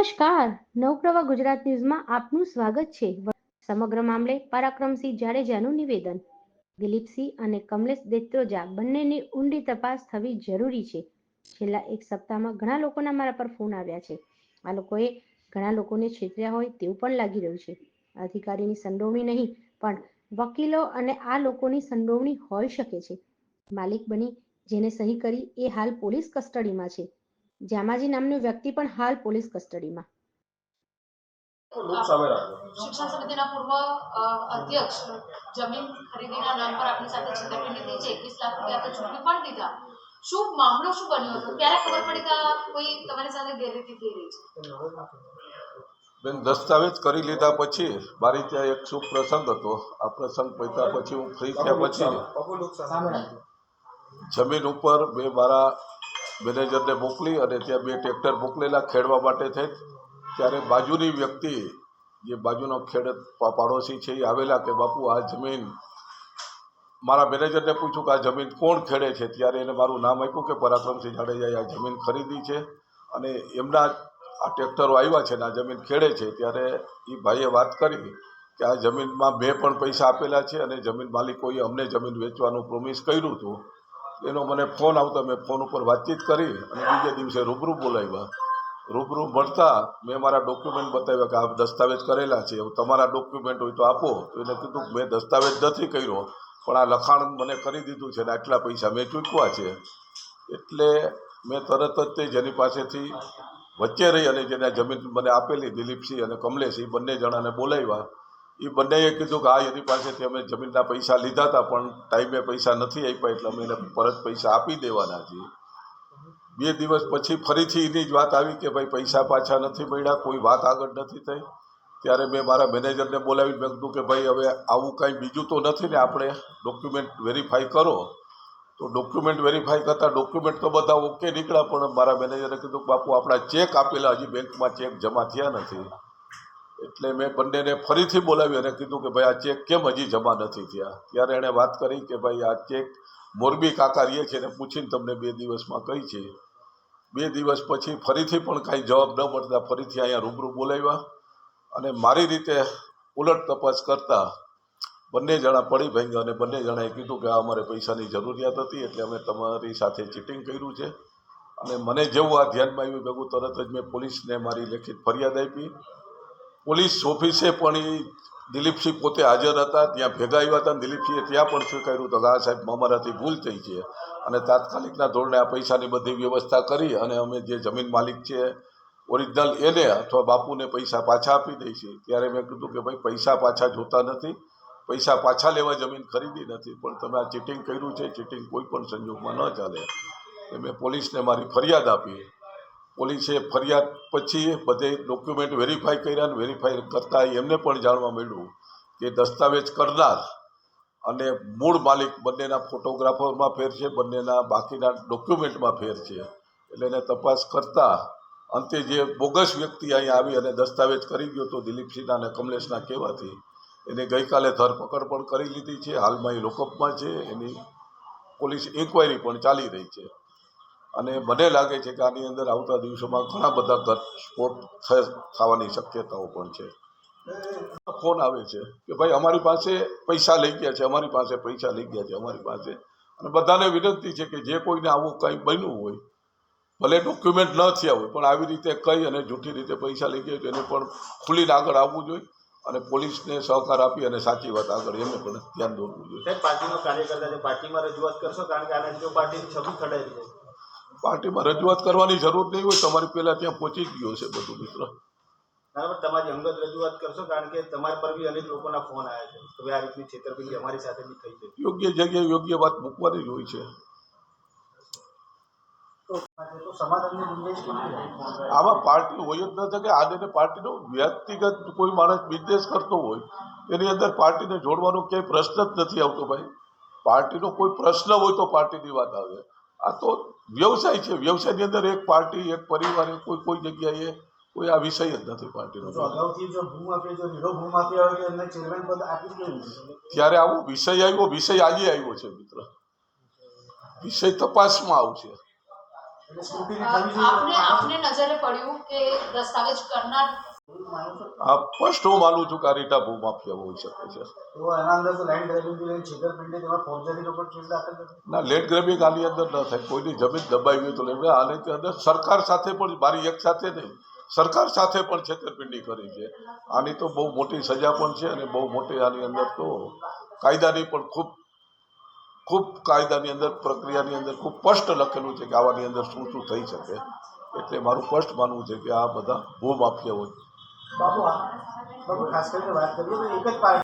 નમસ્કાર. નવપ્રવાહ ગુજરાત ન્યૂઝમાં આપનું સ્વાગત છે. સમગ્ર મામલે પરાક્રમસિંહ જાડેજાનું નિવેદન. દિલીપસિંહ અને કમલેશ દેત્રોજા બંનેની ઊંડી તપાસ થવી જરૂરી છે. છેલ્લા એક સપ્તાહમાં ઘણા લોકોના મારા પર ફોન આવ્યા છે. આ લોકોએ ઘણા લોકોને છેતર્યા હોય તેવું પણ લાગી રહ્યું છે. અધિકારીની સંડોવણી નહીં, પણ વકીલો અને આ લોકોની સંડોવણી હોઈ શકે છે. માલિક બની, જેને સહી કરી, એ હાલ પોલીસ કસ્ટડીમાં છે. જામાજી નામનો વ્યક્તિ પણ હાલ પોલીસ કસ્ટડીમાં. શિક્ષણ સમિતિના પૂર્વ અધ્યક્ષ જમીન ખરીદીના નામ પર આપની સાથે છેતરપિંડી થઈ છે. એકવીસ લાખ રૂપિયા તો ચૂકવી પણ દીધા. શું મામલો શું બન્યો હતો? ક્યારે ખબર પડી કે કોઈ તમારી સાથે ગેરરીતિ થઈ રહી છે? બેન દસ્તાવેજ કરી લીધા પછી મારી ત્યાં એક શુભ પ્રસંગ હતો. આ પ્રસંગ પત્યા પછી હું ફ્રી થયા પછી જમીન ઉપર મેં મારા મેનેજરને મોકલી અને ત્યાં બે ટ્રેક્ટર મોકલેલા ખેડવા માટે થઈ ત્યારે બાજુની વ્યક્તિ, જે બાજુનો ખેડત પાડોશી છે, એ આવેલા કે, બાપુ, આ જમીન મારા મેનેજરને પૂછ્યું કે આ જમીન કોણ ખેડે છે? ત્યારે એને મારું નામ આપ્યું કે, પરાક્રમસિંહ જાડેજાએ આ જમીન ખરીદી છે અને એમના આ ટ્રેક્ટરો આવ્યા છે ને આ જમીન ખેડે છે. ત્યારે એ ભાઈએ વાત કરી કે, આ જમીનમાં મેં પણ પૈસા આપેલા છે અને જમીન માલિકોએ અમને જમીન વેચવાનું પ્રોમિસ કર્યું હતું. એનો મને ફોન આવતો, મેં ફોન ઉપર વાતચીત કરી અને બીજે દિવસે રૂબરૂ બોલાવ્યા. રૂબરૂ મળતા મેં મારા ડોક્યુમેન્ટ બતાવ્યા કે આ દસ્તાવેજ કરેલા છે તમારા ડોક્યુમેન્ટ હોય તો આપો. તો એને કીધું મેં દસ્તાવેજ નથી કર્યો, પણ આ લખાણ મને કરી દીધું છે ને આટલા પૈસા મેં ચૂકવા છે. એટલે મેં તરત જ તે જેની પાસેથી વચ્ચે રહી અને જેને જમીન મને આપેલી દિલીપસિંહ અને કમલેશ એ બંને જણાને બોલાવ્યા. એ બંનેએ કીધું કે આ એની પાસેથી અમે જમીનના પૈસા લીધા હતા, પણ ટાઈમે પૈસા નથી આપ્યા એટલે અમે એને પરત પૈસા આપી દેવાના છીએ. બે દિવસ પછી ફરીથી એની જ વાત આવી કે ભાઈ પૈસા પાછા નથી મળ્યા, કોઈ વાત આગળ નથી થઈ. ત્યારે મેં મારા મેનેજરને બોલાવી મેં કીધું કે ભાઈ હવે આવું કાંઈ બીજું તો નથી ને, આપણે ડોક્યુમેન્ટ વેરીફાઈ કરો. તો ડોક્યુમેન્ટ વેરીફાઈ કરતાં ડોક્યુમેન્ટ તો બધા ઓકે નીકળ્યા, પણ મારા મેનેજરે કીધું બાપુ, આપણા ચેક આપેલા હજી બેંકમાં ચેક જમા થયા નથી. એટલે મેં બંનેને ફરીથી બોલાવી અને કીધું કે ભાઈ આ ચેક કેમ હજી જમા નથી થયા. ત્યારે એણે વાત કરી કે ભાઈ આ ચેક મોરબી કાકા રહીએ છે એને પૂછીને તમને બે દિવસમાં કહી છે. બે દિવસ પછી ફરીથી પણ કાંઈ જવાબ ન મળતા ફરીથી અહીંયા રૂબરૂ બોલાવ્યા અને મારી રીતે ઉલટ તપાસ કરતાં બંને જણા પડી ભાંગ્યા અને બંને જણાએ કીધું કે આ અમારે પૈસાની જરૂરિયાત હતી એટલે અમે તમારી સાથે ચીટિંગ કર્યું છે. અને મને જેવું આ ધ્યાનમાં આવ્યું ભેગું તરત જ મેં પોલીસને મારી લેખિત ફરિયાદ આપી. પોલીસ ઓફિસે પણ એ દિલીપસિંહ પોતે હાજર હતા, ત્યાં ભેગા આવ્યા હતા દિલીપસિંહે ત્યાં પણ સ્વીકાર્યું હતું કે આ સાહેબ અમારાથી ભૂલ થઈ છે. અને તાત્કાલિકના ધોરણે આ પૈસાની બધી વ્યવસ્થા કરી અને અમે જે જમીન માલિક છે, ઓરિજિનલ એને અથવા બાપુને પૈસા પાછા આપી દઈશું ત્યારે મેં કીધું કે ભાઈ, પૈસા પાછા જોતા નથી. પૈસા પાછા લેવા જમીન ખરીદી નથી. પણ તમે આ ચીટિંગ કર્યું છે, ચીટિંગ કોઈ પણ સંજોગમાં ન ચાલે. એ મેં પોલીસને મારી ફરિયાદ આપી. પોલીસે ફરિયાદ પછી બધે ડોક્યુમેન્ટ વેરીફાઈ કર્યા અને વેરીફાઈ કરતાં એમને પણ જાણવા મળ્યું કે દસ્તાવેજ કરનાર અને મૂળ માલિક બંનેના ફોટોગ્રાફરમાં ફેર છે, બંનેના બાકીના ડોક્યુમેન્ટમાં ફેર છે. એટલે એને તપાસ કરતાં અંતે જે બોગસ વ્યક્તિ અહીંયા આવી અને દસ્તાવેજ કરી ગયો તો દિલીપસિંહના અને કમલેશના કહેવાથી એને ગઈકાલે ધરપકડ પણ કરી લીધી છે. હાલમાં એ લોકઅપમાં છે. એની પોલીસ ઇન્કવાયરી પણ ચાલી રહી છે. અને મને લાગે છે કે આની અંદર આવતા દિવસોમાં ઘણા બધા ઘટસ્ફોટ થવાની શક્યતાઓ પણ છે. ફોન આવે છે કે ભાઈ અમારી પાસે પૈસા લઈ ગયા છે, અમારી પાસે પૈસા લઈ ગયા છે, અમારી પાસે. અને બધાને વિનંતી છે કે જે કોઈને આવું કંઈ બન્યું હોય, ભલે ડોક્યુમેન્ટ ન થયા હોય, પણ આવી રીતે કહી અને જૂઠી રીતે પૈસા લઈ ગયા એને પણ ખુલીને આગળ આવવું જોઈએ અને પોલીસને સહકાર આપી અને સાચી વાત આગળ એમને પણ ધ્યાન દોરવું જોઈએ. પાર્ટીનો કાર્યકર્તા પાર્ટીમાં રજૂઆત કરશો, કારણ કે આનાથી જો પાર્ટીની છબી ખડાઈ છે. પાર્ટીમાં રજૂઆત કરવાની જરૂર નહીં હોય તમારી પહેલાં ત્યાં પહોંચી ગયો છે બધું મિત્ર. બરાબર તમારી અંગત રજૂઆત કરશો કારણ કે તમારા પર બી અનેક લોકોના ફોન આવ્યા છે. આ રીતની છેતરપિંડી અમારી સાથે બી થઈ છે. યોગ્ય જગ્યાએ યોગ્ય વાત મૂકવાની જ હોય છે? આમાં પાર્ટી હોય જ ન શકે આને પાર્ટીનો વ્યક્તિગત કોઈ માણસ બિઝનેસ કરતો હોય એની અંદર પાર્ટીને જોડવાનો ક્યાંય પ્રશ્ન જ નથી આવતો ભાઈ. પાર્ટીનો કોઈ પ્રશ્ન હોય તો પાર્ટીની વાત આવે. આ તો વ્યવસાય છે. વ્યવસાયની અંદર એક પાર્ટી એક પરિવાર કોઈ કોઈ જગ્યાએ કોઈ આ વિષય જ નથી પાર્ટીનો. ત્યારે આવો વિષય આવ્યો વિષય આજે આવ્યો છે મિત્ર. વિષય તપાસમાં આવશે. આપને નજરે પડ્યું કે દસ્તાવેજ કરનાર આ સ્પષ્ટ હું માનું છું કે આ રીટા ભૂમાફિયા હોઈ શકે છે. ના લેન્ડ ગ્રેબિંગ આની અંદર ન થાય. કોઈની જમીન દબાવી હોય તો લેવે આની અંદર સરકાર સાથે પણ મારી એક સાથે નહીં સરકાર સાથે પણ છેતરપિંડી કરી છે. આની તો બહુ મોટી સજા પણ છે અને બહુ મોટી આની અંદર તો કાયદાની પણ ખૂબ ખૂબ કાયદાની અંદર પ્રક્રિયાની અંદર ખૂબ સ્પષ્ટ લખેલું છે કે આવાની અંદર શું શું થઈ શકે. એટલે મારું સ્પષ્ટ માનવું છે કે આ બધા ભૂમાફિયાઓ બાબુ બાબુ ખાસ કરીને વાત કરીએ તો એક જ પાર્ટી